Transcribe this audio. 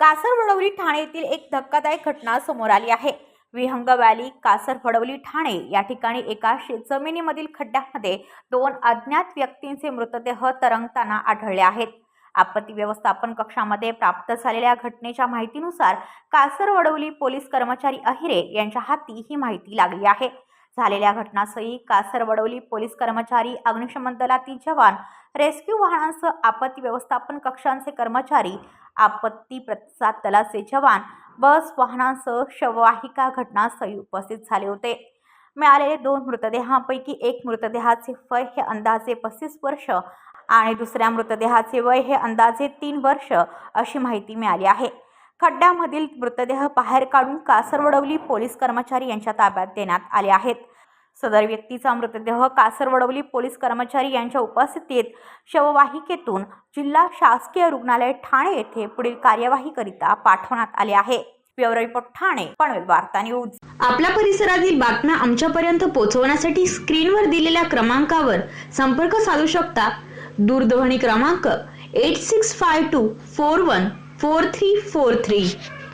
कासरवडवली ठाणे येथील एक धक्कादायक घटना समोर आली आहे. विहंग व्हॅली कासरवडवली ठाणे या ठिकाणी एका जमिनीमधील खड्ड्यामध्ये दोन अज्ञात व्यक्तींचे मृतदेह तरंगताना आढळले आहेत. आपत्ती व्यवस्थापन कक्षामध्ये प्राप्त झालेल्या घटनेच्या माहितीनुसार कासरवडवली पोलीस कर्मचारी अहिरे यांच्या हाती ही माहिती लागली आहे. झालेल्या घटनास्थळी कासरवडवली पोलीस कर्मचारी अग्निशमन दलातील जवान रेस्क्यू वाहनांसह आपत्ती व्यवस्थापन कक्षांचे कर्मचारी आपत्ती प्रतिसाद दलाचे जवान बस वाहनांसह शववाहिका घटनास्थळी उपस्थित झाले होते. मिळालेले दोन मृतदेहांपैकी एक मृतदेहाचे वय हे अंदाजे पस्तीस वर्ष आणि दुसऱ्या मृतदेहाचे वय हे अंदाजे तीन वर्ष अशी माहिती मिळाली आहे. खड्ड्यामधील मृतदेह बाहेर काढून कासरवडवली पोलीस कर्मचारी यांच्या ताब्यात देण्यात आले आहेत. सदर व्यक्तीचा मृतदेह कासरवडवली पोलीस कर्मचारी यांच्या उपस्थितीत शववाहिकेतून जिल्हा शासकीय रुग्णालय ठाणे येथे पुढील कार्यवाहीकरिता पाठवण्यात आले आहे. ब्युरो रिपोर्ट ठाणे पनवेल वार्ता न्यूज. आपल्या परिसरातील बातम्या आमच्यापर्यंत पोहोचवण्यासाठी स्क्रीनवर दिलेल्या क्रमांकावर संपर्क साधू शकता. दूरध्वनी क्रमांक eight six five two four one four three four three